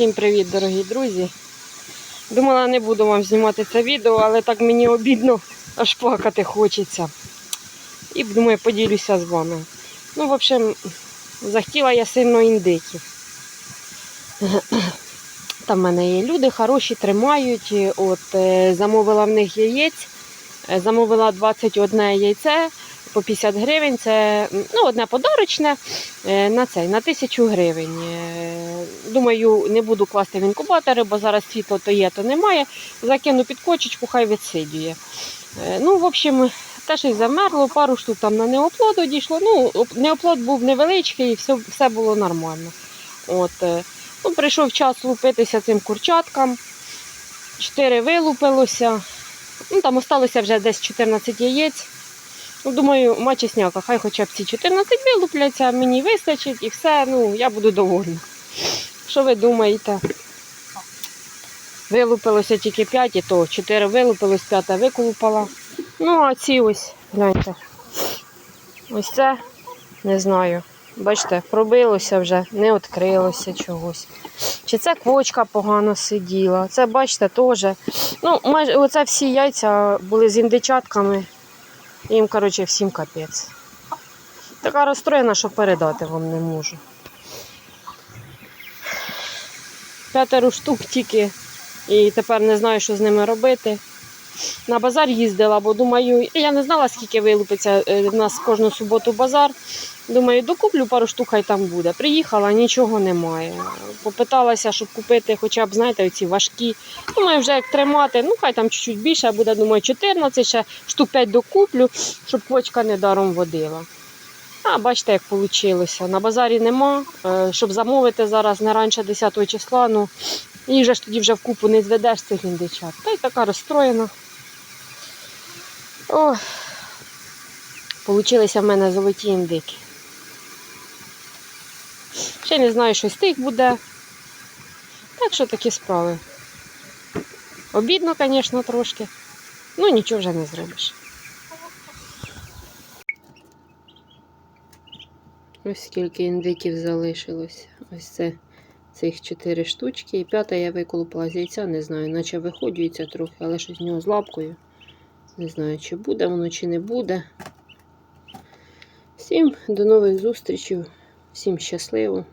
Всім привіт, дорогі друзі. Думала, не буду вам знімати це відео, але так мені обідно, аж плакати хочеться. І думаю, поділюся з вами. Ну, в общем, захотіла я сильно індиків. Там в мене є люди хороші, тримають. От, е, замовила в них яєць, Е, замовила 21 яйце по 50 гривень. Це ну, одне подарочне на цей, на тисячу гривень. Е, Думаю, не буду класти в інкубатори, бо зараз світло то є, то немає. Закину під кочечку, хай відсидює. Е, Ну, в общем, теж їх замерло, пару штук там на неоплод одійшло. Ну, неоплод був невеличкий, все, все було нормально. От, е, ну, прийшов час лупитися цим курчаткам. Чотири вилупилося. Ну, там осталося вже десь 14 яєць. Ну, думаю, мачесняка, хай хоча б ці 14 вилупляться, мені вистачить і все, ну, я буду довольна. Що ви думаєте? Вилупилося тільки 5, і то 4 вилупилось, 5 виколупала. Ну, а ці ось, гляньте. Ось це, не знаю. Бачите, пробилося вже, не відкрилося чогось. Чи це квочка погано сиділа. Це, бачите, теж. Ну, майже оце всі яйця були з індичатками. Їм, коротше, всім капець. Така розстроєна, що передати вам не можу. П'ятеро штук тільки. І тепер не знаю, що з ними робити. На базар їздила, бо думаю, я не знала, скільки вилупиться. Е, У нас кожну суботу базар. Думаю, докуплю пару штук, хай там буде. Приїхала, нічого немає. Попиталася, щоб купити хоча б, знаєте, оці важкі. Думаю, вже як тримати, ну хай там чуть-чуть більше, буде, думаю, 14, ще штук 5 докуплю, щоб квочка недаром водила. А бачите, як вийшло. На базарі нема. Е, Щоб замовити зараз не раніше 10 числа, ну їх же ж тоді вже в купу не зведеш цих індичат. Та й така розстроєна. Ох. Получилися в мене золоті індики. Ще не знаю, що з тих буде. Так що такі справи. Обідно, звісно, трошки. Ну нічого вже не зробиш. Ось скільки індиків залишилось. Ось це цих чотири штучки. І п'ята я виколупала з яйця, не знаю, наче виходюється трохи, але щось з нього з лапкою. Не знаю, чи буде воно, чи не буде. Всім до нових зустрічей, всім щасливо.